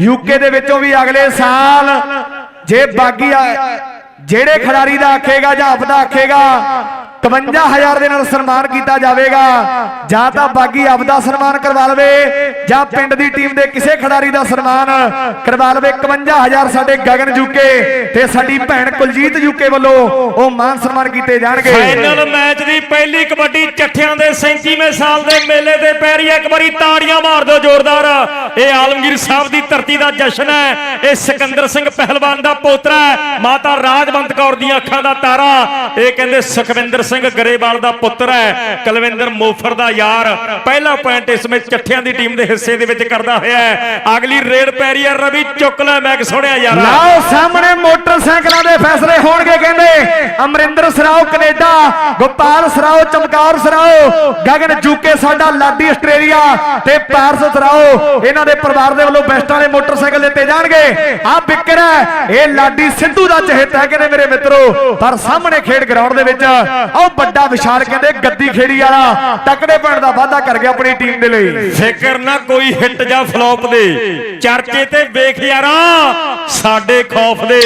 UK ਦੇ ਵਿੱਚੋਂ ਵੀ ਅਗਲੇ ਸਾਲ ਜੇ ਬਾਗੀ ਆ- ਜਿਹੜੇ ਖਿਡਾਰੀ ਦਾ ਆਖੇਗਾ ਜਾਂ ਆਪਦਾ ਆਖੇਗਾ 51000 ਦੇ ਨਾਲ ਸਨਮਾਨ ਕੀਤਾ ਜਾਵੇਗਾ। ਜਾਂ ਤਾਂ ਬਾਗੀ ਆਪਦਾ ਸਨਮਾਨ ਕਰਵਾ ਲਵੇ, ਜਾਂ ਪਿੰਡ ਦੀ ਟੀਮ ਦੇ ਕਿਸੇ ਖਿਡਾਰੀ ਦਾ ਸਨਮਾਨ ਕਰਵਾ ਲਵੇ। 51000 ਸਾਡੇ ਗਗਨ ਜੂਕੇ ਤੇ ਸਾਡੀ ਭੈਣ ਕੁਲਜੀਤ ਜੂਕੇ ਵੱਲੋਂ ਉਹ ਮਾਨ ਸਨਮਾਨ ਕੀਤੇ ਜਾਣਗੇ। ਫਾਈਨਲ ਮੈਚ ਦੀ ਪਹਿਲੀ ਕਬੱਡੀ ਚੱਠਿਆਂ ਦੇ 37ਵੇਂ ਸਾਲ ਦੇ ਮੇਲੇ ਦੇ ਪੈਰੀ ਇੱਕ ਵਾਰੀ ਤਾੜੀਆਂ ਮਾਰ ਦਿਓ ਜ਼ੋਰਦਾਰ। ਇਹ ਆਲਮਗੀਰ ਸਾਹਿਬ ਦੀ ਧਰਤੀ ਦਾ ਜਸ਼ਨ ਹੈ। ਇਹ ਸਿਕੰਦਰ ਸਿੰਘ ਪਹਿਲਵਾਨ ਦਾ ਪੋਤਰਾ ਮਾਤਾ ਰਾਜਵੰਤ ਕੌਰ ਦੀਆਂ ਅੱਖਾਂ ਦਾ ਤਾਰਾ। ਇਹ ਕਹਿੰਦੇ ਸੁਖਵਿੰਦਰ ਸਿੰਘ ਗਰੇਵਾਲ ਦਾ ਪੁੱਤਰ ਹੈ, ਕੁਲਵਿੰਦਰ ਮੋਫਰ ਦਾ ਯਾਰ। ਪਹਿਲਾ ਪੁਆਇੰਟ ਇਸ ਵਿੱਚ ਚੱਠਿਆਂ ਦੀ ਟੀਮ ਦੇ ਹਿੱਸੇ ਦੇ ਵਿੱਚ ਕਰਦਾ ਹੋਇਆ ਹੈ। ਅਗਲੀ ਰੇਡ ਪੈਰੀ ਹੈ, ਰਵੀ ਚੁੱਕ ਲੈ ਮੈਂ ਕਿ ਯਾਰ। ਲਾਓ, ਸਾਹਮਣੇ ਮੋਟਰਸਾਈਕਲਾਂ ਦੇ ਫੈਸਲੇ ਹੋਣਗੇ ਕਹਿੰਦੇ। ਅਮਰਿੰਦਰ ਸਰਾਓ, ਕੈਨੇਡਾ। ਗੋਪਾਲ ਸਰਾਓ, ਚਮਕੌਰ ਸਰਾਓ। ਗਗਨ ਜੂਕੇ ਸਾਡਾ ਲਾਡੀ ਆਸਟ੍ਰੇਲੀਆ। ਤੇ ਪਾਰਸ ਸਰਾਓ, ਇਹਨਾਂ ਦੇ ਪਰਿਵਾਰ ਦੇ ਵੱਲੋਂ ਬੈਸਟਾਂ ਦੇ ਮੋਟਰਸਾਈਕਲ ਦਿੱਤੇ ਜਾਣਗੇ। ਆ ਬਿੱਕਰ ਹੈ, ਇਹ ਲਾਡੀ ਸਿੱਧੂ ਦਾ ਚਹੇਤਾ ਹੈ ਕਹਿੰਦੇ ਮੇਰੇ ਮਿੱਤਰੋ। ਪਰ ਸਾਹਮਣੇ ਖੇਡ ਗਰਾਊਂਡ ਦੇ ਵਿੱਚ ਉਹ ਵੱਡਾ ਵਿਸ਼ਾਲ ਕਹਿੰਦੇ ਗੱਦੀ ਖੇੜੀ ਵਾਲਾ ਤਕੜੇ ਪੈਣ ਦਾ ਵਾਅਦਾ ਕਰ ਗਿਆ ਆਪਣੀ ਟੀਮ ਦੇ ਲਈ। ਫਿਕਰ ਨਾ ਕੋਈ ਹਿੱਟ ਜਾਂ ਫਲॉप ਦੇ। ਚਰਚੇ ਤੇ ਵੇਖ ਯਾਰਾ ਸਾਡੇ ਖੌਫ ਦੇ।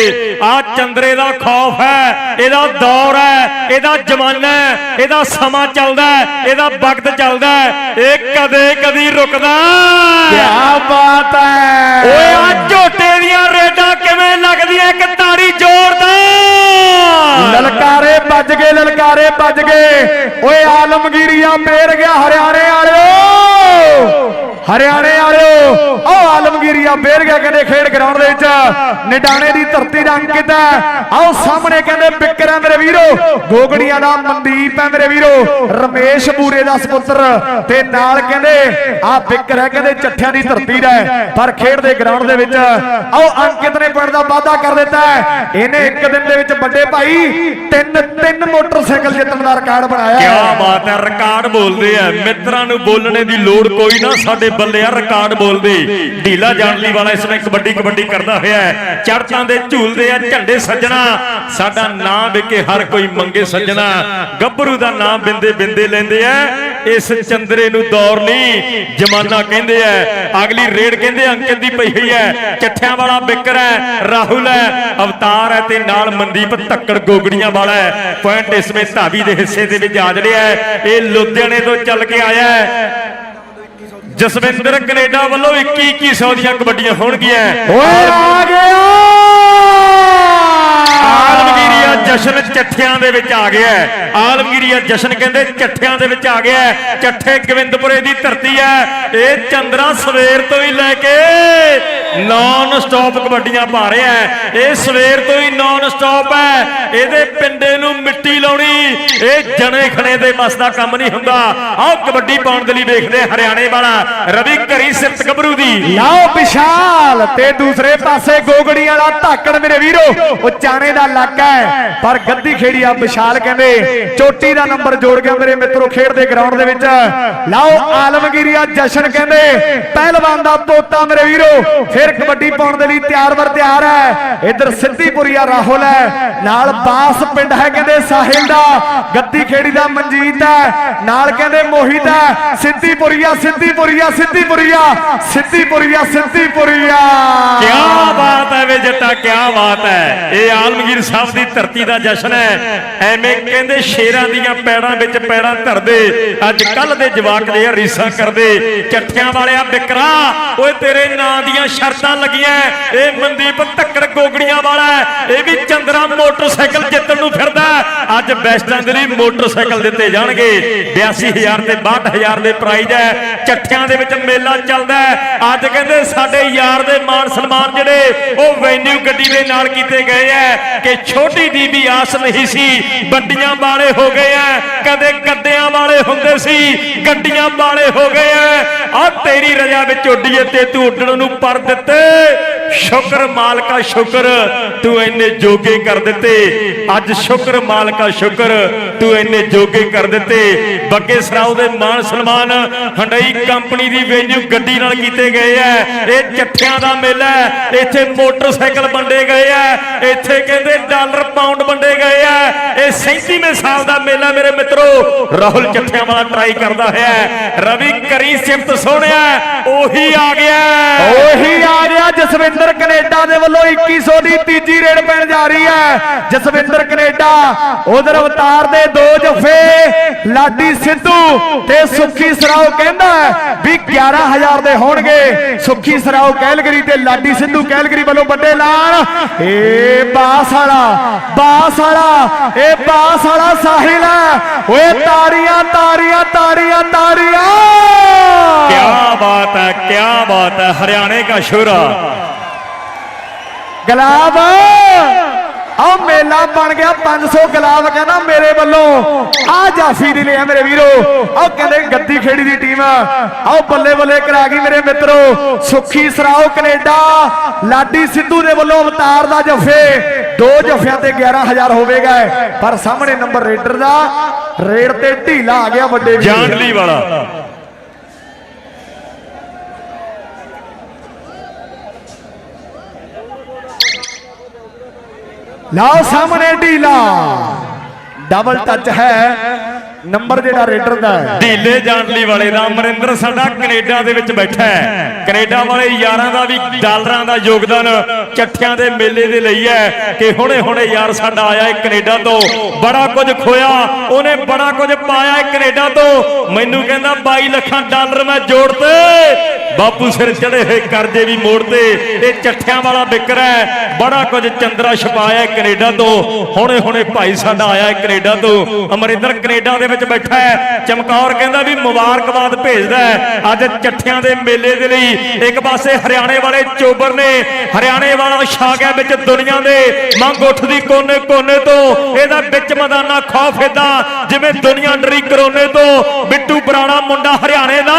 ਆ ਚੰਦਰੇ ਦਾ ਖੌਫ ਹੈ ਇਹਦਾ ਦੌਰ ਹੈ ਇਹਦਾ ਜ਼ਮਾਨਾ ਹੈ ਇਹਦਾ ਸਮਾਂ ਚੱਲਦਾ ਹੈ ਇਹਦਾ ਵਕਤ ਚੱਲਦਾ ਹੈ ਇਹ ਕਦੇ ਕਦੀ ਰੁਕਦਾ ਕਿਆ ਬਾਤ ਹੈ। ਓਏ ਆ ਝੋਟੇ ਦੀਆਂ ਰੇਡਾਂ ਕਿਵੇਂ ਲੱਗਦੀਆਂ? ਇੱਕ ਤਾੜੀ ਜ਼ੋਰਦਾਰ ਲਲਕਾਰੇ ਵੱਜ ਗਏ। ਲਲਕਾਰੇ ਵੱਜ ਗਏ। ਓਏ ਆਲਮਗੀਰੀਆ ਮੇਰ ਗਿਆ ਹਰਿਆਣੇ ਵਾਲਿਓ। ਹਰਿਆਣੇ ਵਾਲਿਓ ਆਲਮ ਆਲਮਗੀਰੀਆ ਪੇਰ ਗਿਆ ਕਹਿੰਦੇ, ਖੇਡ ਗਰਾਊਂਡ ਦੇ ਵਿੱਚ ਨਿਡਾਣੇ ਦੀ ਧਰਤੀ ਦਾ ਅੰਕਿਤ ਹੈ। ਆਓ ਸਾਹਮਣੇ ਕਹਿੰਦੇ ਬਿੱਕਰ ਹੈ ਮੇਰੇ ਵੀਰੋ, ਗੋਗੜੀਆਂ ਦਾ ਮਨਦੀਪ ਹੈ ਮੇਰੇ ਵੀਰੋ, ਰਮੇਸ਼ ਬੂਰੇ ਦਾ ਸਪੁੱਤਰ ਤੇ ਨਾਲ ਕਹਿੰਦੇ ਆ ਬਿੱਕਰ ਹੈ, ਕਹਿੰਦੇ ਚੱਠਿਆਂ ਦੀ ਧਰਤੀ ਦਾ ਪਰ ਖੇਡ ਦੇ ਗਰਾਊਂਡ ਦੇ ਵਿੱਚ ਆਓ, ਅੰਕਿਤ ਨੇ ਪਿੰਡ ਦਾ ਵਾਅਦਾ ਕਰ ਦਿੱਤਾ ਇਹਨੇ ਇੱਕ ਦਿਨ ਦੇ ਵਿੱਚ ਵੱਡੇ ਭਾਈ ਤਿੰਨ ਤਿੰਨ ਮੋਟਰਸਾਈਕਲ ਜਿੱਤਣ ਦਾ ਰਿਕਾਰਡ ਬਣਾਇਆ ਕਿਆ ਬਾਤ ਹੈ, ਰਿਕਾਰਡ ਬੋਲਦੇ ਆ। ਮਿੱਤਰਾਂ ਨੂੰ ਬੋਲਣੇ ਦੀ ਲੋੜ ਕੋਈ ਨਾ, ਸਾਡੇ ਬੱਲੇ ਆ ਰਿਕਾਰਡ ਬੋਲਦੇ। ਢੀਲਾ ਜਾਣਲੀ ਵਾਲਾ ਇਸ ਵਿੱਚ ਕਬੱਡੀ ਕਬੱਡੀ ਕਰਦਾ ਹੋਇਆ ਹੈ। ਚੜਤਾਂ ਦੇ ਝੂਲਦੇ ਆ, ਝੰਡੇ ਸੱਜਣਾ। ਸਾਡਾ ਨਾਮ ਵਿਕੇ ਹਰ ਕੋਈ ਮੰਗੇ ਸੱਜਣਾ। ਗੱਭਰੂ ਦਾ ਨਾਮ ਬਿੰਦੇ ਬਿੰਦੇ ਲੈਂਦੇ ਆ। ਇਸ ਚੰਦਰੇ ਨੂੰ ਦੌਰ ਨਹੀਂ, ਜਮਾਨਾ ਕਹਿੰਦੇ ਆ। ਅਗਲੀ ਰੇਡ ਕਹਿੰਦੇ ਅੰਕਿਤ ਦੀ ਪਈ ਹੋਈ ਹੈ। ਚੱਠਿਆਂ ਵਾਲਾ ਬਿਕਰ ਹੈ, ਰਾਹੁਲ ਹੈ, ਅਵਤਾਰ ਹੈ ਤੇ ਨਾਲ ਮਨਦੀਪ ਧੱਕੜ ਗੋਗੜੀਆਂ ਵਾਲਾ ਹੈ। ਪੁਆਇੰਟ ਇਸ ਵਿੱਚ ਧਾਵੀ ਦੇ ਹਿੱਸੇ ਦੇ ਵਿੱਚ ਆ ਜੜਿਆ ਇਹ ਲੁਧਿਆਣੇ ਤੋਂ ਚੱਲ ਕੇ ਆਇਆ ਜਸਵਿੰਦਰ ਕੈਨੇਡਾ ਵੱਲੋਂ 21 2100 ਦੀਆਂ ਕਬੱਡੀਆਂ ਹੋਣਗੀਆਂ ਓਏ ਆ ਗਿਆ ਆਲਮਗੀਰੀਆ ਜਸ਼ਨ ਚੱਠਿਆਂ ਦੇ ਵਿੱਚ ਆ ਗਿਆ। ਆਲਮਗੀਰੀਆ ਜਸ਼ਨ ਕਹਿੰਦੇ ਚੱਠਿਆਂ ਦੇ ਵਿੱਚ ਆ ਗਿਆ। ਚੱਠੇ ਗੋਬਿੰਦਪੁਰੇ ਦੀ ਧਰਤੀ ਹੈ ਇਹ ਚੰਦਰਾ ਸਵੇਰ ਤੋਂ ਹੀ ਲੈ ਕੇ ਨਾਨ ਸਟਾਪ ਕਬੱਡੀਆਂ ਪਾ ਰਿਹਾ ਹੈ। ਇਹ ਸਵੇਰ ਤੋਂ ਹੀ ਨਾਨ ਸਟਾਪ ਹੈ। ਇਹਦੇ ਪਿੰਡੇ ਨੂੰ ਮਿੱਟੀ ਲਾਉਣੀ। ਇਹ ਜਣੇ ਖਣੇ ਦੇ ਬਸ ਦਾ ਕੰਮ ਨਹੀਂ ਹੁੰਦਾ। ਆਹ ਕਬੱਡੀ ਪਾਉਣ ਦੇ ਲਈ ਵੇਖਦੇ ਹਰਿਆਣੇ ਵਾਲਾ ਰਵੀ ਘਰੀ ਸਿਰਤ ਗੱਭਰੂ ਦੀ। ਲਓ ਵਿਸ਼ਾਲ ਤੇ ਦੂਸਰੇ ਪਾਸੇ ਗੋਗੜੀ ਵਾਲਾ ਧਾਕੜ ਮੇਰੇ ਵੀਰੋ। ਉਹ ਚਾਣੇ ਦਾ ਇਲਾਕਾ ਹੈ, ਪਰ ਗੱਦੀ ਖੇੜੀ ਆ ਵਿਸ਼ਾਲ ਕਹਿੰਦੇ। ਚੋਟੀ ਦਾ ਨੰਬਰ ਜੋੜ ਗਿਆ ਮੇਰੇ ਮਿੱਤਰੋ ਖੇਡ ਦੇ ਗਰਾਊਂਡ ਦੇ ਵਿੱਚ। ਲਓ ਆਲਮਗੀਰੀਆ ਜਸ਼ਨ ਕਹਿੰਦੇ। ਪਹਿਲਵਾਨ ਦਾ ਪੋਤਾ ਮੇਰੇ ਵੀਰੋ। ਫਿਰ ਕਬੱਡੀ ਪਾਉਣ ਦੇ ਲਈ ਤਿਆਰ ਵਰ ਤਿਆਰ ਹੈ। ਇੱਧਰ ਸਿੱਧੀਪੁਰੀਆ ਰਾਹੁਲ ਹੈ। ਨਾਲ ਬਾਸ ਪਿੰਡ ਹੈ ਕਹਿੰਦੇ ਸਾਹਿਲ ਦਾ। ਗੱਦੀ ਖੇੜੀ ਦਾ ਮਨਜੀਤ ਹੈ। ਨਾਲ ਕਹਿੰਦੇ ਮੋਹਿਤ ਹੈ। ਸਿੱਧੀਪੁਰੀਆ ਸਿੱਧੀਪੁਰੀਆ ਸਿੱਧੀਪੁਰੀਆ ਸਿੱਧੀਪੁਰੀਆ ਸਿੱਧੀਪੁਰੀਆ ਕਿਆ ਬਾਤ ਹੈ ਵੇ ਜੱਟਾ, ਕਿਆ ਬਾਤ ਹੈ। ਇਹ ਆਲਮਗੀਰ ਸਾਹਿਬ ਦੀ ਧਰਤੀ ਦਾ ਜਸ਼ਨ ਹੈ। ਐਵੇਂ ਕਹਿੰਦੇ ਸ਼ੇਰਾਂ ਦੀਆਂ ਪੈੜਾਂ ਵਿੱਚ ਪੈੜਾਂ ਧਰਦੇ। ਅੱਜ ਕੱਲ ਦੇ ਜਵਾਕ ਦੇ ਰੀਸਾਂ ਕਰਦੇ। ਚੱਠਿਆਂ ਵਾਲਿਆ ਬਿਕਰਾ, ਓਏ ਤੇਰੇ ਨਾਂ ਦੀਆਂ ਸ਼ਰਤਾਂ ਲੱਗੀਆਂ ਇਹ ਮਨਦੀਪ ਧੱਕੜ ਗੋਗੜੀਆਂ ਵਾਲਾ ਇਹ ਵੀ ਚੰਦਰਾ ਮੋਟਰਸਾਈਕਲ ਜਿੱਤਣ ਨੂੰ ਫਿਰਦਾ ਅੱਜ ਬੈਸਟਾਂ ਦੇ ਲਈ ਮੋਟਰਸਾਈਕਲ ਦਿੱਤੇ ਜਾਣਗੇ। 82000 ਤੇ 62000 ਦੇ ਪ੍ਰਾਈਜ਼ ਹੈ। ਚੱਠਿਆਂ ਦੇ ਵਿੱਚ ਮੇਲਾ ਚੱਲਦਾ ਅੱਜ ਕਹਿੰਦੇ ਸਾਡੇ ਯਾਰ ਦੇ ਮਾਨ ਸਨਮਾਨ ਜਿਹੜੇ, ਉਹ ਵੈਨਿਊ ਗੱਡੀ ਦੇ ਨਾਲ ਕੀਤੇ ਗਏ ਐ ਕਿ ਛੋਟੀ ਦੀ ਵੀ ਆਸ ਨਹੀਂ ਸੀ। ਵੱਡੀਆਂ ਵਾਲੇ ਹੋ ਗਏ ਐ ਕਦੇ ਗੱਡਿਆਂ ਵਾਲੇ ਹੁੰਦੇ ਸੀ, ਗੱਡੀਆਂ ਵਾਲੇ ਹੋ ਗਏ ਐ। ਆ ਤੇਰੀ ਰਜਾ ਵਿੱਚ ਉੱਡੀਏ ਤੇ ਤੂੰ ਉੱਡਣ ਨੂੰ ਪਰ ਦਿੱਤੇ। ਸ਼ੁਕਰ ਮਾਲਕਾ ਸ਼ੁਕਰ, ਤੂੰ ਇੰਨੇ ਜੋਗੇ ਕਰ ਦਿੱਤੇ। ਅੱਜ ਸ਼ੁਕਰ ਮਾਲਕਾ ਸ਼ੁਕਰ, ਤੂੰ ਇੰਨੇ ਜੋਗੇ ਕਰ ਦਿੱਤੇ। ਬੱਗੇ ਸਰਾਉ ਦੇ ਮਾਨ ਸਨਮਾਨ ਹੰਡਈ ਕੰਪਨੀ ਦੀ ਵੈਨਿਊ ਗੱਡੀ ਨਾਲ ਕੀਤੇ ਗਏ ਐ। ਇਹ ਚੱਠਿਆਂ ਦਾ ਮੇਲਾ ਇੱਥੇ ਮੋਟਰਸਾਈਕਲ ਵੰਡੇ ਗਏ ਐ। ਇੱਥੇ ਕਹਿੰਦੇ ਡਾਲਰ ਪਾਉਂਡ ਵੰਡੇ ਗਏ ਐ। ਇਹ 37ਵੇਂ ਸਾਲ ਦਾ ਮੇਲਾ ਮੇਰੇ ਮਿੱਤਰੋ। ਰਾਹੁਲ ਚੱਠਿਆਂ ਵਾਲਾ ਟਰਾਈ ਕਰਦਾ ਹੈ। ਰਵੀ ਕਰੀ ਸਿਫਤ ਸੋਹਣਿਆ, ਉਹੀ ਆ ਗਿਆ। ਉਹੀ ਆ ਗਿਆ ਜਸਵਿੰਦਰ ਕੈਨੇਡਾ ਦੇ ਵੱਲੋਂ 2100 ਦੀ ਤੀਜੀ ਰੇਡ ਪੈਣ ਜਾ ਰਹੀ ਹੈ। ਜਸਵਿੰਦਰ ਕੈਨੇਡਾ ਉਧਰ ਅਵਤਾਰ ਦੇ ਦੋ ਜਫੇ, ਲਾਡੀ ਸਿੱਧੂ ਤੇ ਸੁੱਖੀ ਸਰਾਓ ਕਹਿੰਦਾ ਵੀ 11000 ਦੇ ਹੋਣਗੇ। ਸੁੱਖੀ ਸਰਾਓ ਕੈਲਗਰੀ ਤੇ ਲਾਡੀ ਸਿੱਧੂ ਕੈਲਗਰੀ ਵੱਲੋਂ ਵੱਡੇ ਲਾਣ। ਏ ਬਾਸ ਵਾਲਾ ਬਾਸ ਵਾਲਾ ਇਹ ਬਾਸ ਵਾਲਾ ਸਾਹਿਲ ਓਏ ਤਾਰੀਆਂ ਤਾਰੀਆਂ ਤਾਰੀਆਂ ਤਾਰੀਆਂ ਕੀ ਬਾਤ ਹੈ ਕੀ ਬਾਤ ਹੈ, ਹਰਿਆਣੇ ਦਾ ਸ਼ੁਰਾ। ਗੁਲਾਬ। ਆ ਮੇਲਾ ਬਣ ਗਿਆ 500 ਗੁਲਾਬ, ਕਹਿੰਦਾ ਮੇਰੇ ਵੱਲੋਂ। ਆ ਜਾਫੀ ਦੇ ਲਿਆ ਮੇਰੇ ਵੀਰੋ। ਆ ਕਹਿੰਦੇ ਗੱਦੀ ਖੇੜੀ ਦੀ ਟੀਮ ਆਓ ਬੱਲੇ ਬੱਲੇ ਕਰਾ ਗਈ ਮੇਰੇ ਮਿੱਤਰੋ। ਸੁਖੀ ਸਰਾਓ ਕੈਨੇਡਾ, ਲਾਡੀ ਸਿੱਧੂ ਦੇ ਵੱਲੋਂ ਅਵਤਾਰ ਦਾ ਜਫੇ। ਦੋ ਜਫਿਆਂ ਤੇ 11000 ਹੋਵੇਗਾ। ਪਰ ਸਾਹਮਣੇ ਨੰਬਰ ਰੇਡਰ ਦਾ। ਰੇਡ ਤੇ ਢੀਲਾ ਆ ਗਿਆ ਵੱਡੇ ਜਾਨਲੀ ਵਾਲਾ। वाला ਲਓ ਸਾਹਮਣੇ ਢੀਲਾ। ਡਬਲ ਟੱਚ ਹੈ। ਨੰਬਰ ਜਿਹੜਾ ਰੇਡਰ ਦਾ ਹੈ। ਢੀਲੇ ਜਾਣਲੀ ਵਾਲੇ ਦਾ ਅਮਰਿੰਦਰ ਸਾਡਾ ਕੈਨੇਡਾ ਦੇ ਵਿੱਚ ਬੈਠਾ ਹੈ। ਕੈਨੇਡਾ ਵਾਲੇ ਯਾਰਾਂ ਦਾ ਵੀ ਡਾਲਰਾਂ ਦਾ ਯੋਗਦਾਨ ਚੱਠਿਆਂ ਦੇ ਮੇਲੇ ਦੇ ਲਈ ਹੈ ਕਿ ਹੁਣੇ ਹੁਣੇ ਯਾਰ ਸਾਡਾ ਆਇਆ ਹੈ ਕੈਨੇਡਾ ਤੋਂ। ਬੜਾ ਕੁਝ ਖੋਇਆ, ਉਹਨੇ ਬੜਾ ਕੁਝ ਪਾਇਆ ਹੈ ਕੈਨੇਡਾ ਤੋਂ। ਮੈਨੂੰ ਕਹਿੰਦਾ 22 ਲੱਖਾਂ ਡਾਲਰ ਮੈਂ ਜੋੜਤੇ ਬਾਪੂ ਸਿਰ ਚੜੇ ਹੋਏ ਕਰਜ਼ੇ ਵੀ ਮੋੜਤੇ ਇਹ ਚੱਠਿਆਂ ਵਾਲਾ ਵਿਕਰ ਹੈ। ਬੜਾ ਕੁਝ ਚੰਦਰਾ ਛਪਾਇਆ ਹੈ ਕੈਨੇਡਾ ਤੋਂ। ਹੁਣੇ ਹੁਣੇ ਭਾਈ ਸਾਡਾ ਆਇਆ ਹੈ ਕੈਨੇਡਾ ਤੋਂ। ਅਮਰਿੰਦਰ ਕੈਨੇਡਾ ਦੇ ਵਿੱਚ ਬੈਠਾ ਹੈ। ਚਮਕੌਰ ਕਹਿੰਦਾ ਵੀ ਮੁਬਾਰਕਬਾਦ ਭੇਜਦਾ ਹੈ। ਅੱਜ ਚੱਠਿਆਂ ਦੇ ਮੇਲੇ ਦੇ ਲਈ ਇੱਕ ਪਾਸੇ ਹਰਿਆਣੇ ਵਾਲੇ ਚੋਬਰ ਨੇ ਹਰਿਆਣੇ ਵਾਲਾ ਛਾ ਗਿਆ ਵਿੱਚ ਦੁਨੀਆ ਦੇ ਮੰਗ ਉੱਠਦੀ ਕੋਨੇ ਕੋਨੇ ਤੋਂ। ਇਹਦਾ ਵਿੱਚ ਮੈਦਾਨਾ ਖੌਫ ਏਦਾਂ ਜਿਵੇਂ ਦੁਨੀਆ ਡਰੀ ਕਰੋਨੇ ਤੋਂ। ਬਿੱਟੂ ਪੁਰਾਣਾ ਮੁੰਡਾ ਹਰਿਆਣੇ ਦਾ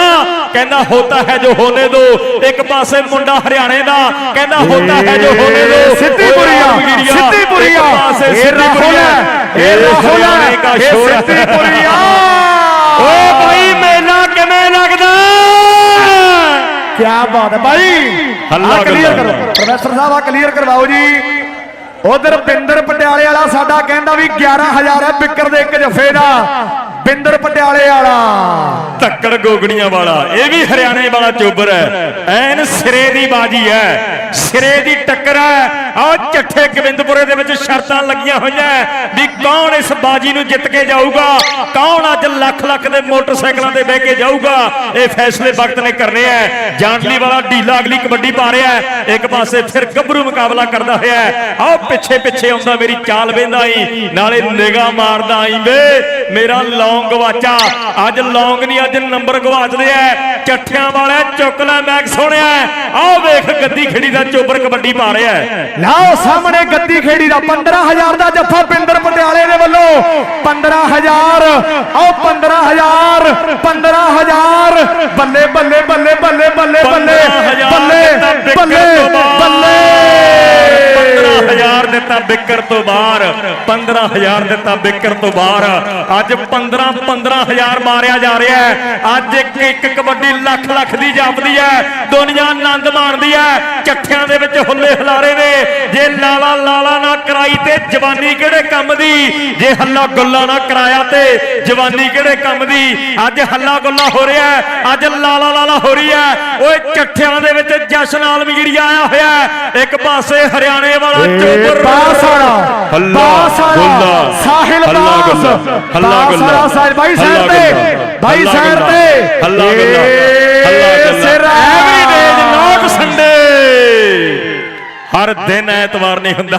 ਕਹਿੰਦਾ ਹੋਤਾ ਹੈ ਜੋ ਹੋਣੇ ਦੋ। ਇੱਕ ਪਾਸੇ ਮੁੰਡਾ ਹਰਿਆਣੇ ਦਾ ਕਹਿੰਦਾ ਹੋਤਾ ਹੈ ਜੋ ਹੋਣੇ ਦੋ। ਸਿੱਧੀ ਪੁਰੀਆ ਸਿੱਧੀ ਪੁਰੀਆ ਇਹ ਰਾਹੁਲ ਹੈ ਇਹ ਰਾਹੁਲ ਹੈ ਇਹ ਸਿੱਧੀ ਪੁਰੀਆ ਓ ਭਾਈ ਮੇਲਾ ਕਿਵੇਂ ਲੱਗਦਾ? ਕੀ ਬਾਤ ਹੈ ਭਾਈ। ਹੱਲਾ ਕਲੀਅਰ। ਕਰੋ। ਪ੍ਰੋਫੈਸਰ ਸਾਹਿਬ ਆ ਕਲੀਅਰ ਕਰਵਾਓ ਜੀ। ਉਧਰ ਬਿੰਦਰ ਪਟਿਆਲੇ ਵਾਲਾ ਸਾਡਾ ਕਹਿੰਦਾ ਵੀ 11000 ਹੈ ਬਿੱਕਰ ਦੇ ਇੱਕ ਜਫੇ ਦਾ। ਬਿੰਦਰ ਪਟਿਆਲੇ ਵਾਲਾ। ਧੱਕੜ ਗੋਗੜੀਆਂ ਵਾਲਾ। ਇਹ ਵੀ ਹਰਿਆਣੇ ਵਾਲਾ ਚੋਬਰ ਹੈ। ਐਨ ਸਿਰੇ ਦੀ ਬਾਜੀ ਹੈ। ਸਿਰੇ ਦੀ ਟੱਕਰ ਹੈ। ਆਹ ਚੱਠੇ ਗੋਬਿੰਦਪੁਰੇ ਦੇ ਵਿੱਚ ਸ਼ਰਤਾਂ ਲੱਗੀਆਂ ਹੋਈਆਂ ਵੀ ਕੌਣ ਇਸ ਬਾਜੀ ਨੂੰ ਜਿੱਤ ਕੇ ਜਾਊਗਾ? ਕੌਣ ਅੱਜ ਲੱਖ ਲੱਖ ਦੇ ਮੋਟਰਸਾਈਕਲਾਂ ਤੇ ਬਹਿ ਕੇ ਜਾਊਗਾ? ਇਹ ਫੈਸਲੇ ਵਕਤ ਨੇ ਕਰਨੇ ਹੈ। ਜਾਂਡਲੀ ਵਾਲਾ ਢੀਲਾ ਅਗਲੀ ਕਬੱਡੀ ਪਾ ਰਿਹਾ ਹੈ। ਇੱਕ ਪਾਸੇ ਫਿਰ ਗੱਭਰੂ ਮੁਕਾਬਲਾ ਕਰਦਾ ਹੋਇਆ ਹੈ। ਪਿੱਛੇ ਪਿੱਛੇ ਆਉਂਦਾ ਮੇਰੀ ਚਾਲ ਵੇਂਦਾ ਆਈ ਨਾਲੇ ਨਿਗਾਹ ਮਾਰਦਾ ਆਈ ਵੇ। ਮੇਰਾ ਲੌਂਗ ਗਵਾਚਾ। ਅੱਜ ਲੌਂਗ ਨਹੀਂ ਅੱਜ ਨੰਬਰ ਗਵਾਚਦੇ ਐ ਚੱਠਿਆਂ ਵਾਲਾ ਚੁੱਕ ਲੈ ਮੈਂ ਸੋਹਣਿਆ ਆਹ ਵੇਖ ਗੱਦੀ ਖੜੀ ਦਾ ਚੋਬਰ ਕਬੱਡੀ ਪਾ ਰਿਹਾ ਲਓ ਸਾਹਮਣੇ ਗੱਦੀ ਖੇੜੀ ਦਾ 15000 ਦਾ ਜੱਫਾ ਬਿੰਦਰ ਪਟਿਆਲੇ ਦੇ ਵੱਲੋਂ। 15000 ਆਓ 15000 15000 ਬੱਲੇ ਬੱਲੇ ਬੱਲੇ ਬੱਲੇ ਬੱਲੇ ਬੱਲੇ 15,000 ਬੱਲੇ ਬੱਲੇ। ਬੱਲੇ। 15000 ਦਿੱਤਾ ਬਿੱਕਰ ਤੋਂ ਬਾਹਰ 15000 ਦਿੱਤਾ ਬਿੱਕਰ ਤੋਂ ਬਾਹਰ। ਅੱਜ 15 15000 ਮਾਰਿਆ ਜਾ ਰਿਹਾ ਹੈ। ਅੱਜ ਇੱਕ ਇੱਕ ਕਬੱਡੀ ਲੱਖ ਲੱਖ ਦੀ ਜਾਪਦੀ ਹੈ। ਦੁਨੀਆ ਆਨੰਦ ਮਾਣਦੀ ਹੈ। ਚੱਠਿਆਂ ਦੇ ਵਿੱਚ ਹੁੱਲੇ ਹਲਾਰੇ ਨੇ। ਜੇ ਲਾਲਾ ਲਾਲਾ ਨਾ ਕਰਾਈ ਤੇ ਜਵਾਨੀ ਕਿਹੜੇ ਕੰਮ ਦੀ? ਜੇ ਹੱਲਾ ਗੁੱਲਾ ਨਾ ਕਰਾਇਆ ਤੇ ਜਵਾਨੀ ਕਿਹੜੇ ਕੰਮ ਦੀ? ਅੱਜ ਹੱਲਾ ਗੁੱਲਾ ਹੋ ਰਿਹਾ ਹੈ। ਅੱਜ ਲਾਲਾ ਲਾਲਾ ਹੋ ਰਹੀ ਹੈ। ਓਏ ਚੱਠਿਆਂ ਦੇ ਵਿੱਚ ਜਸ਼ਨ ਆਲਮਗੀਰੀ ਆਇਆ ਹੋਇਆ ਇੱਕ ਪਾਸੇ ਹਰਿਆਣੇ ਵਾਲਾ ਚੋਬਰ ਸਾਹਿਲ ਬਾਸ। ਹੱਲਾ ਗੁੱਲਾ, ਸਾਹਿਲ ਭਾਈ ਤੇ ਭਾਈ ਤੇ। ਹੱਲਾ ਗੁੱਲਾ, ਹੱਲਾ ਗੁੱਲਾ। Every not Sunday. ਹਰ ਦਿਨ ਐਤਵਾਰ ਨਹੀਂ ਹੁੰਦਾ।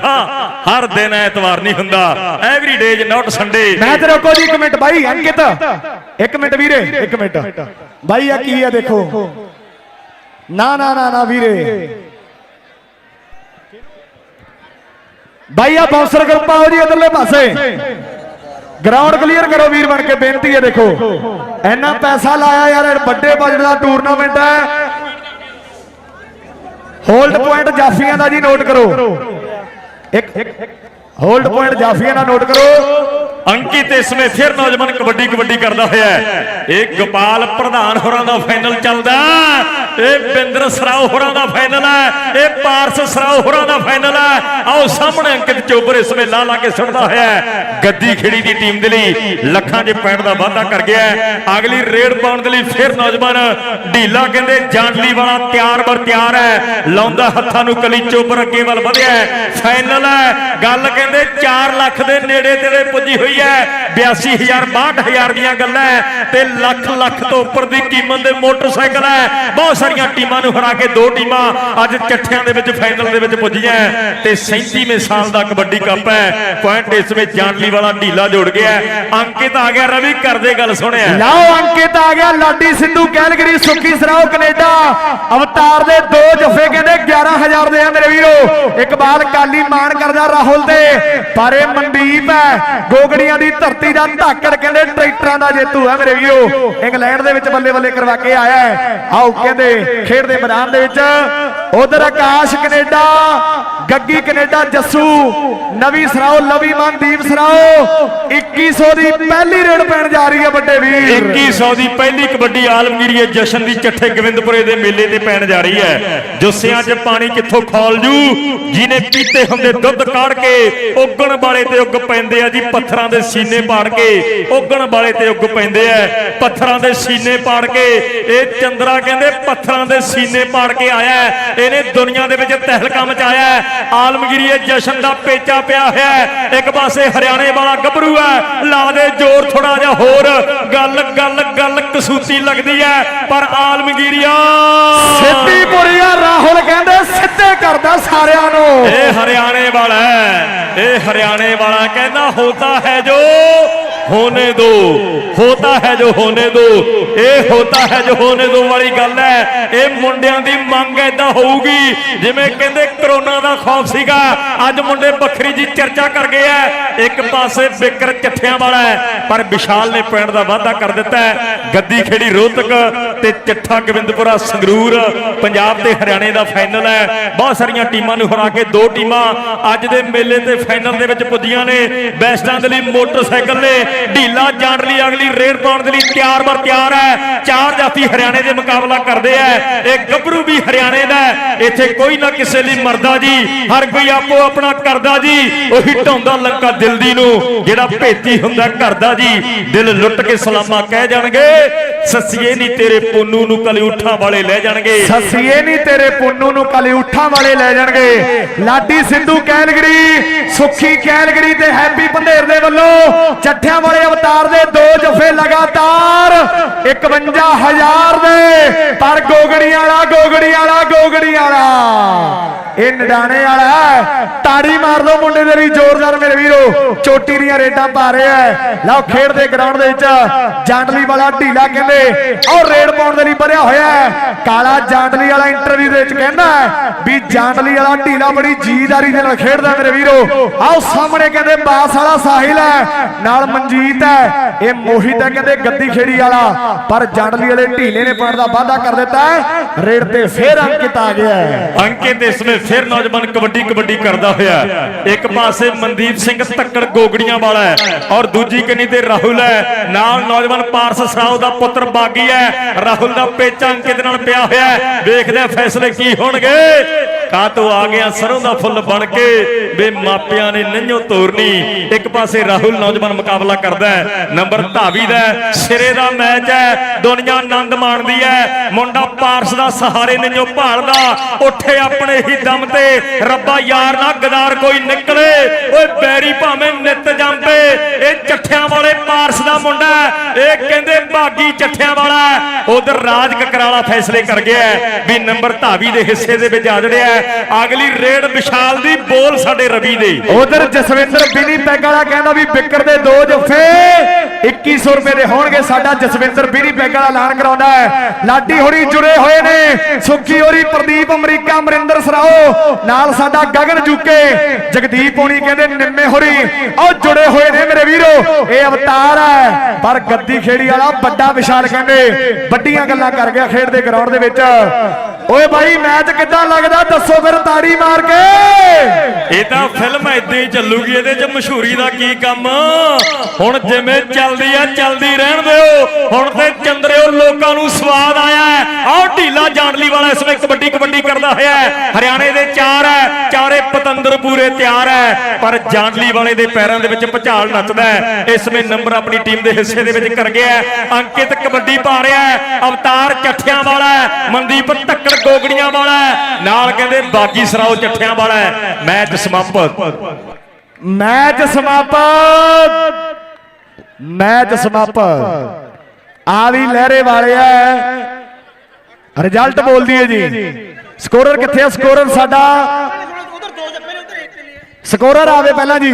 ਹਰ ਦਿਨ ਐਤਵਾਰ ਨਹੀਂ ਹੁੰਦਾ। Every day is not Sunday ਮੈਂ ਤੇ ਰੋਕੋ ਜੀ ਇੱਕ ਮਿੰਟ ਬਾਈ ਅੰਕਿਤ। ਇੱਕ ਮਿੰਟ ਵੀਰੇ ਇੱਕ ਮਿੰਟ। ਬਾਈ ਆ ਕੀ ਆ ਦੇਖੋ। ਨਾ ਨਾ ਨਾ ਨਾ ਵੀਰੇ। ਬਾਈ ਆ ਬਾਉਂਸਰ ਗਰੁੱਪ ਆਓ ਜੀ ਇਧਰਲੇ ਪਾਸੇ। ਗਰਾਊਂਡ ਕਲੀਅਰ ਕਰੋ ਵੀਰ ਬਣ ਕੇ, ਬੇਨਤੀ ਹੈ ਦੇਖੋ। ਇੰਨਾ ਪੈਸਾ ਲਾਇਆ ਯਾਰ ਵੱਡੇ ਬਜਟ ਦਾ ਟੂਰਨਾਮੈਂਟ ਹੈ। ਹੋਲਡ ਪੁਆਇੰਟ ਜਾਫੀਆਂ ਦਾ ਜੀ ਨੋਟ ਕਰੋ। ਇੱਕ ਹੋਲਡ ਪੁਆਇੰਟ ਜਾਫੀਆਂ ਦਾ ਨੋਟ ਕਰੋ। ਅੰਕਿਤ ਇਸ ਸਮੇਂ ਫਿਰ ਨੌਜਵਾਨ ਕਬੱਡੀ ਕਬੱਡੀ ਕਰਦਾ ਹੋਇਆ ਇਹ ਗੋਪਾਲ ਪ੍ਰਧਾਨ ਹੋਰਾਂ ਦਾ ਫਾਈਨਲ ਚੱਲਦਾ ਇਹ ਬਿੰਦਰ ਸਰਾਓ ਹੋਰਾਂ ਦਾ ਫਾਈਨਲ ਹੈ। ਇਹ ਪਾਰਸ ਸਰਾਓ ਹੋਰਾਂ ਦਾ ਫਾਈਨਲ ਹੈ ਆਓ ਸਾਹਮਣੇ ਅੰਕਿਤ ਚੋਬਰ ਇਸ ਵੇਲੇ ਲਾ ਲਾ ਕੇ ਸੁੱਟਦਾ ਹੋਇਆ ਗੱਦੀ ਖੇੜੀ ਦੀ ਟੀਮ ਦੇ ਲਈ ਲੱਖਾਂ ਦੇ ਪੈਣ ਦਾ ਵਾਅਦਾ ਕਰ ਗਿਆ ਅਗਲੀ ਰੇਡ ਪਾਉਣ ਦੇ ਲਈ ਫਿਰ ਨੌਜਵਾਨ ਢੀਲਾ ਕਹਿੰਦੇ ਜਾਂਡਲੀ ਵਾਲਾ ਤਿਆਰ ਬਰ ਤਿਆਰ ਹੈ। ਲਾਉਂਦਾ ਹੱਥਾਂ ਨੂੰ ਕਲੀ ਚੋਬਰ ਅੱਗੇ ਵੱਲ ਵਧਿਆ ਫਾਈਨਲ ਹੈ। ਗੱਲ ਕਹਿੰਦੇ 4 ਲੱਖ ਦੇ ਨੇੜੇ ਤੇੜੇ ਪੁੱਜੀ ਹੋਈ ਹੈ। 82000 62000 ਦੀਆਂ ਗੱਲਾਂ ਤੇ ਲੱਖ ਲੱਖ ਤੋਂ ਉੱਪਰ ਦੀ ਕੀਮਤ ਦੇ ਮੋਟਰਸਾਈਕਲ ਹੈ। ਬਹੁਤ ਸਾਰੀਆਂ ਟੀਮਾਂ ਨੂੰ ਹਰਾ ਕੇ ਦੋ ਟੀਮਾਂ ਅੱਜ ਚੱਠਿਆਂ ਦੇ ਵਿੱਚ ਫਾਈਨਲ ਦੇ ਵਿੱਚ ਪੁੱਜੀਆਂ ਤੇ 37ਵੇਂ ਸਾਲ ਦਾ ਕਬੱਡੀ ਕੱਪ ਹੈ। ਪੁਆਇੰਟ ਇਸ ਵਿੱਚ ਜਾਨਲੀ ਵਾਲਾ ਢੀਲਾ ਜੁੜ ਗਿਆ ਅੰਕਿਤ ਆ ਗਿਆ, ਰਵੀ ਕਰਦੇ ਗੱਲ ਸੁਣਿਆ ਲਓ, ਅੰਕਿਤ ਆ ਗਿਆ, ਲਾਡੀ ਸਿੰਧੂ, ਕੈਲਗਰੀ, ਸੁੱਖੀ ਸਰਾਓ, ਕੈਨੇਡਾ। ਅਵਤਾਰ ਦੇ ਦੋ ਜਫੇ ਕਹਿੰਦੇ 11000 ਦੇ ਆ ਮੇਰੇ ਵੀਰੋ। ਇਕਬਾਲ ਕਾਲੀ ਮਾਨ ਕਰਦਾ ਰਾਹੁਲ ਤੇ ਪਰ ਇਹ ਮਨਦੀਪ ਹੈ। ਗੋਗੜੀਆਂ ਦੀ ਧਰਤੀ ਦਾ ਧਾਕੜ ਕਹਿੰਦੇ ਟਰੈਕਟਰਾਂ ਦਾ ਜੇਤੂ ਹੈ ਮੇਰੇ ਵੀਰੋ। ਇੰਗਲੈਂਡ ਦੇ ਵਿੱਚ ਬੱਲੇ ਬੱਲੇ ਕਰਵਾ ਕੇ ਆਇਆ ਆਓ ਕਹਿੰਦੇ ਖੇਡ ਦੇ ਮੈਦਾਨ ਦੇ ਵਿੱਚ। ਉਧਰ ਪ੍ਰਕਾਸ਼ ਕੈਨੇਡਾ, ਗੱਗੀ ਕੈਨੇਡਾ ਜੱਸੂ, ਨਵੀਂ ਸਰਾਓ, ਲਵੀ ਮਨਦੀਪ ਸਰਾਓ 2100 ਦੀ ਪਹਿਲੀ ਰੇਡ ਪੈਣ ਜਾ ਰਹੀ ਹੈ ਵੱਡੇ ਵੀਰ। 2100 ਦੀ ਪਹਿਲੀ ਕਬੱਡੀ ਆਲਮਗੀਰੀਏ ਜਸ਼ਨ ਦੀ ਚੱਠੇ ਗੋਬਿੰਦਪੁਰੇ ਦੇ ਮੇਲੇ ਤੇ ਪੈਣ ਜਾ ਰਹੀ ਹੈ। ਜੁੱਸਿਆਂ 'ਚ ਪਾਣੀ ਕਿੱਥੋਂ ਖੋਲ ਜੂ? ਜਿਹਨੇ ਪੀਤੇ ਹੁੰਦੇ ਦੁੱਧ ਕਾੜ ਕੇ, ਉੱਗਣ ਵਾਲੇ ਤੇ ਉੱਗ ਪੈਂਦੇ ਆ ਜੀ, ਪੱਥਰਾਂ ਦੇ ਸੀਨੇ ਪਾੜ ਕੇ। ਉੱਗਣ ਵਾਲੇ ਤੇ ਉੱਗ ਪੈਂਦੇ ਆ, ਪੱਥਰਾਂ ਦੇ ਸੀਨੇ ਪਾੜ ਕੇ। ਇਹ ਚੰਦਰਾ ਕਹਿੰਦੇ ਪੱਥਰਾਂ ਦੇ ਸੀਨੇ ਪਾੜ ਕੇ ਆਇਆ ਇਹਨੇ ਦੁਨੀਆ ਦੇ ਵਿੱਚ ਤਹਿਲਕਾ ਮਚਾਇਆ ਹੈ। ਆਲਮਗੀਰੀਏ ਜਸ਼ਨ ਦਾ ਪੇਚਾ ਪਿਆ ਹੋਇਆ ਹੈ। ਇੱਕ ਪਾਸੇ ਹਰਿਆਣੇ ਵਾਲਾ ਗੱਭਰੂ ਹੈ। ਲਾ ਦੇ ਜ਼ੋਰ ਥੋੜਾ ਜਿਹਾ ਹੋਰ। ਗੱਲ ਗੱਲ ਗੱਲ ਕਸੂਤੀ ਲੱਗਦੀ ਹੈ। ਪਰ ਆਲਮਗੀਰੀਆ ਸਿੱਧੀ ਪੁਰੀਆ ਰਾਹੁਲ ਕਹਿੰਦੇ ਸਿੱਧੇ ਕਰਦਾ ਸਾਰਿਆਂ ਨੂੰ। ਇਹ ਹਰਿਆਣੇ ਵਾਲਾ ਇਹ ਹਰਿਆਣੇ ਵਾਲਾ ਕਹਿੰਦਾ ਹੋਤਾ ਹੈ ਜੋ ਹੋਣੇ ਦੋ। ਹੋਤਾ ਹੈ ਜੋ ਹੋਣੇ ਦੋ। ਇਹ ਹੋਤਾ ਹੈ ਜੋ ਹੋਣੇ ਦੋ ਵਾਲੀ ਗੱਲ ਹੈ। ਇਹ ਮੁੰਡਿਆਂ ਦੀ ਮੰਗ ਐਦਾਂ ਹੋਊਗੀ। ਜਿਵੇਂ ਕਹਿੰਦੇ ਕਰੋਨਾ ਦਾ ਖੌਫ ਸੀਗਾ, ਅੱਜ ਮੁੰਡੇ ਵੱਖਰੀ ਜੀ ਚਰਚਾ ਕਰ ਗਏ ਆ। ਇੱਕ ਪਾਸੇ ਬਿਕਰ ਚੱਠਿਆਂ ਵਾਲਾ ਹੈ, ਪਰ ਵਿਸ਼ਾਲ ਨੇ ਪੈਣ ਦਾ ਵਾਅਦਾ ਕਰ ਦਿੱਤਾ ਹੈ। ਗੱਦੀ ਖੇੜੀ ਰੋਹਤਕ ਤੇ ਚੱਠਾ ਗੋਬਿੰਦਪੁਰਾ ਸੰਗਰੂਰ, ਪੰਜਾਬ ਤੇ ਹਰਿਆਣੇ ਦਾ ਫਾਈਨਲ ਹੈ। ਬਹੁਤ ਸਾਰੀਆਂ ਟੀਮਾਂ ਨੂੰ ਹਰਾ ਕੇ ਦੋ ਟੀਮਾਂ ਅੱਜ ਦੇ ਮੇਲੇ ਤੇ ਫਾਈਨਲ ਦੇ ਵਿੱਚ ਪੁੱਜੀਆਂ ਨੇ। ਬੈਸਟਾਂ ਦੇ ਲਈ ਮੋਟਰਸਾਈਕਲ ਨੇ, ਢੀਲਾ ਜਾਣ ਲਈ ਅਗਲੀ ਰੇਡ ਪਾਉਣ ਦੇ ਲਈ ਤਿਆਰ ਬਰ ਤਿਆਰ ਹੈ। ਚਾਰ ਜਾਤੀ ਹਰਿਆਣੇ ਦੇ ਮੁਕਾਬਲਾ ਕਰਦੇ ਆ ਇਹ ਗੱਭਰੂ ਵੀ ਹਰਿਆਣੇ ਦਾ ਹੈ। ਇੱਥੇ ਕੋਈ ਨਾ ਕਿਸੇ ਲਈ ਮਰਦਾ ਜੀ। ਹਰ ਕੋਈ ਆਪੋ ਆਪਣਾ ਕਰਦਾ ਜੀ। ਉਹੀ ਢਾਉਂਦਾ ਲੰਕਾ ਦਿਲ ਦੀ ਨੂੰ। ਜਿਹੜਾ ਭੇਤੀ ਹੁੰਦਾ ਘਰ ਜੀ। ਦਿਲ ਲੁੱਟ ਕੇ ਸਲਾਮਾ ਕਹਿ ਜਾਣਗੇ। ਸੱਸੀਏ ਨਹੀਂ ਤੇਰੇ ਪੁੰਨੂ ਨੂੰ ਕਲਿਊਠਾਂ ਵਾਲੇ ਲੈ ਜਾਣਗੇ। ਸੱਸੀਏ ਨਹੀਂ ਤੇਰੇ ਪੁੰਨੂ ਨੂੰ ਕਲਿਊਠਾਂ ਵਾਲੇ ਲੈ ਜਾਣਗੇ। ਲਾਡੀ ਸਿੰਧੂ ਕੈਲਗਰੀ, ਸੁੱਖੀ ਕੈਲਗਰੀ ਤੇ ਹੈਪੀ ਪੰਧੇਰ ਦੇ ਵੱਲੋਂ ਚੱਠਿਆਂ ਵਾਲੇ ਅਵਤਾਰ ਦੇ ਦੋ ਜਫੇ ਲਗਾਤਾਰ 51000 ਦੇ। ਪਰ ਗੋਗੜੀਆਂ ਵਾਲਾ ਗੋਗੜੀ ਵਾਲਾ ਗੋਗੜੀ ਵਾਲਾ। ਇਹ ਨਡਾਣੇ ਵਾਲਾ ਤਾੜੀ ਮਾਰ ਦੋ ਮੁੰਡੇ ਦੇ ਲਈ, ਜ਼ੋਰਦਾਰ ਮੇਰੇ ਵੀਰੋ। ਚੋਟੀ ਦੀਆਂ ਰੇਡਾਂ ਪਾ ਰਿਹਾ ਹੈ। ਲਓ, ਖੇਡ ਦੇ ਗਰਾਊਂਡ ਦੇ ਵਿੱਚ ਜਾਂਡਲੀ ਵਾਲਾ ਢੀਲਾ ਕਹਿੰਦੇ ਔਰ ਰੇਡ ਪਾਉਣ ਦੇ ਲਈ ਭਰਿਆ ਹੋਇਆ ਕਾਲਾ ਜਾਂਡਲੀ ਵਾਲਾ ਇੰਟਰਵਿਊ ਦੇ ਵਿੱਚ ਕਹਿੰਦਾ ਵੀ ਜਾਂਡਲੀ ਵਾਲਾ ਢੀਲਾ ਬੜੀ ਜੀਦਾਰੀ ਦੇ ਨਾਲ ਖੇਡਦਾ ਮੇਰੇ ਵੀਰੋ। ਆਓ, ਸਾਹਮਣੇ ਕਹਿੰਦੇ, ਬਾਸ ਵਾਲਾ ਸਾਹਿਲ ਹੈ। ਨਾਲ ਮਨਜੀਤ ਹੈ। ਇਹ ਮੋਹਿਤ ਹੈ ਕਹਿੰਦੇ, ਗੱਦੀ ਖੇੜੀ ਵਾਲਾ। ਪਰ ਜਾਂਡਲੀ ਵਾਲੇ ਢੀਲੇ ਨੇ ਪਾਉਣ ਦਾ ਵਾਅਦਾ ਕਰ ਦਿੱਤਾ ਹੈ। ਰੇਡ ਤੇ ਫੇਰ ਅੰਕਿਤ ਆ ਗਿਆ ਹੈ। ਅੰਕਿਤ ਇਸ ਵੇਲੇ ਫਿਰ ਨੌਜਵਾਨ ਕਬੱਡੀ ਕਬੱਡੀ ਕਰਦਾ ਹੋਇਆ ਇੱਕ ਪਾਸੇ ਮਨਦੀਪ ਸਿੰਘ ਧੱਕੜ ਗੋਗੜੀਆਂ ਵਾਲਾ ਹੈ ਔਰ ਦੂਜੀ ਕੰਨੀ ਤੇ ਰਾਹੁਲ ਹੈ। ਨਾਲ ਨੌਜਵਾਨ ਪਾਰਸ ਸਰਾਓ ਦਾ ਪੁੱਤਰ ਬਾਗੀ ਹੈ। ਰਾਹੁਲ ਦਾ ਪੇਚਾ ਅੰਕਿਤ ਨਾਲ ਪਿਆ ਹੋਇਆ ਹੈ। ਵੇਖਦੇ ਫੈਸਲੇ ਕੀ ਹੋਣਗੇ। ਕਾਤੋਂ ਆ ਗਿਆ, ਸਰੋਂ ਦਾ ਫੁੱਲ ਬਣ ਕੇ। ਬੇ ਮਾਪਿਆਂ ਨੇ ਨੰਨੋ ਤੋਰਨੀ। ਇੱਕ ਪਾਸੇ ਰਾਹੁਲ ਨੌਜਵਾਨ ਮੁਕਾਬਲਾ ਕਰਦਾ ਹੈ, ਨੰਬਰ ਧਾਵੀ ਦਾ ਸਿਰੇ ਦਾ ਮੈਚ ਹੈ, ਦੁਨੀਆ ਆਨੰਦ ਮਾਣਦੀ ਹੈ। ਮੁੰਡਾ ਪਾਰਸ ਦਾ, ਸਹਾਰੇ ਨੰਨੋ ਭਾਲਦਾ। ਉੱਠੇ ਆਪਣੇ ਹੀ ਦਮ ਤੇ, ਰੱਬਾ ਯਾਰ ਨਾ ਗਦਾਰ ਕੋਈ ਨਿਕਲੇ। ਓਏ ਬੈਰੀ ਭਾਵੇਂ ਨਿੱਤ ਜਾਂਦੇ ਇਹ ਚੱਠਿਆਂ ਵਾਲੇ ਪਾਰਸ ਦਾ ਮੁੰਡਾ ਇਹ ਕਹਿੰਦੇ ਭਾਗੀ ਚੱਠਿਆਂ ਵਾਲਾ ਉਧਰ ਰਾਜ ਕਕਰਾਲਾ ਫੈਸਲੇ ਕਰ ਗਿਆ ਵੀ ਨੰਬਰ ਧਾਵੀ ਦੇ ਹਿੱਸੇ ਦੇ ਵਿੱਚ ਆ ਜੜਿਆ ਹੈ। ਅਗਲੀ ਰੇਡ ਵਿਸ਼ਾਲ ਦੀ ਬੋਲ ਸਾਡੇ ਰਵੀ ਦੇ ਉਧਰ ਜਸਵਿੰਦਰ ਬਿਨੀ ਪੈਗ ਵਾਲਾ ਕਹਿੰਦਾ ਵੀ ਬਿੱਕਰ ਦੇ ਦੋ ਜੱਫੇ 2100 ਰੁਪਏ ਦੇ ਹੋਣਗੇ, ਸਾਡਾ ਜਸਵਿੰਦਰ ਬਿਨੀ ਪੈਗ ਵਾਲਾ ਐਲਾਨ ਕਰਾਉਂਦਾ ਹੈ। ਲਾਡੀ ਹੋਰੀ ਜੁੜੇ ਹੋਏ ਨੇ, ਸੁੱਖੀ ਹੋਰੀ, ਪ੍ਰਦੀਪ ਅਮਰੀਕਾ, ਅਮਰਿੰਦਰ ਸਰਾਓ, ਨਾਲ ਸਾਡਾ ਗਗਨ ਜੁਕੇ, ਜਗਦੀਪ ਹੋਣੀ ਕਹਿੰਦੇ ਨਿੰਮੇ ਹੋਰੀ, ਉਹ ਜੁੜੇ ਹੋਏ ਨੇ ਮੇਰੇ ਵੀਰੋ। ਇਹ ਅਵਤਾਰ ਹੈ, ਪਰ ਗੱਦੀ ਖੇੜੀ ਵਾਲਾ ਵੱਡਾ ਵਿਸ਼ਾਲ ਕਹਿੰਦੇ, ਵੱਡੀਆਂ ਗੱਲਾਂ ਕਰ ਗਿਆ ਖੇਡ ਦੇ ਗਰਾਊਂਡ ਦੇ ਵਿੱਚ। ਓਏ ਬਾਈ ਮੈਚ ਕਿੱਦਾਂ ਲੱਗਦਾ? ਦੱਸੋ ਫਿਰ, ਤਾੜੀ ਮਾਰ ਕੇ। ਇਹ ਤਾਂ ਫਿਲਮ ਏਦਾਂ ਹੀ ਚੱਲੂਗੀ, ਇਹਦੇ 'ਚ ਮਸ਼ਹੂਰੀ ਦਾ ਕੀ ਕੰਮ? ਹੁਣ ਜਿਵੇਂ ਚੱਲਦੀ ਆ, ਚੱਲਦੀ ਰਹਿਣ ਦਿਓ। ਹੁਣ ਤੇ ਚੰਦਰਿਓ, ਲੋਕਾਂ ਨੂੰ ਸਵਾਦ ਆਇਆ ਆਹ ਢੀਲਾ ਜਾਂਡਲੀ ਵਾਲਾ ਇਸ ਵੇਲੇ ਕਬੱਡੀ ਕਬੱਡੀ ਕਰਦਾ ਹੋਇਆ ਹੈ। ਹਰਿਆਣੇ ਦੇ ਚਾਰ ਹੈ, ਚਾਰੇ ਪਤੰਦਰ ਪੂਰੇ ਤਿਆਰ ਹੈ। ਪਰ ਜਾਂਡਲੀ ਵਾਲੇ ਦੇ ਪੈਰਾਂ ਦੇ ਵਿੱਚ ਭੁਚਾਲ ਨੱਚਦਾ ਇਸ ਵੇ ਨੰਬਰ ਆਪਣੀ ਟੀਮ ਦੇ ਹਿੱਸੇ ਦੇ ਵਿੱਚ ਕਰ ਗਿਆ ਅੰਕਿਤ ਕਬੱਡੀ ਪਾ ਰਿਹਾ ਹੈ। ਅਵਤਾਰ ਚੱਠਿਆਂ ਵਾਲਾ ਮਨਦੀਪ ਧੱਕੜ ਗੋਗੜੀਆਂ ਵਾਲਾ ਨਾਲ ਕਹਿੰਦੇ ਬਾਗੀ ਸਰਾਓ ਚੱਠਿਆਂ ਵਾਲਾ ਮੈਚ ਸਮਾਪਤ। ਮੈਚ ਸਮਾਪਤ। ਮੈਚ ਸਮਾਪਤ। ਆ ਵੀ ਲਹਿਰੇ ਵਾਲੇ ਆ। ਰਿਜ਼ਲਟ ਬੋਲਦੀ ਹੈ ਜੀ। ਸਕੋਰਰ ਕਿੱਥੇ ਆ? ਸਕੋਰਰ ਸਾਡਾ ਸਕੋਰਰ ਆਵੇ ਪਹਿਲਾਂ ਜੀ।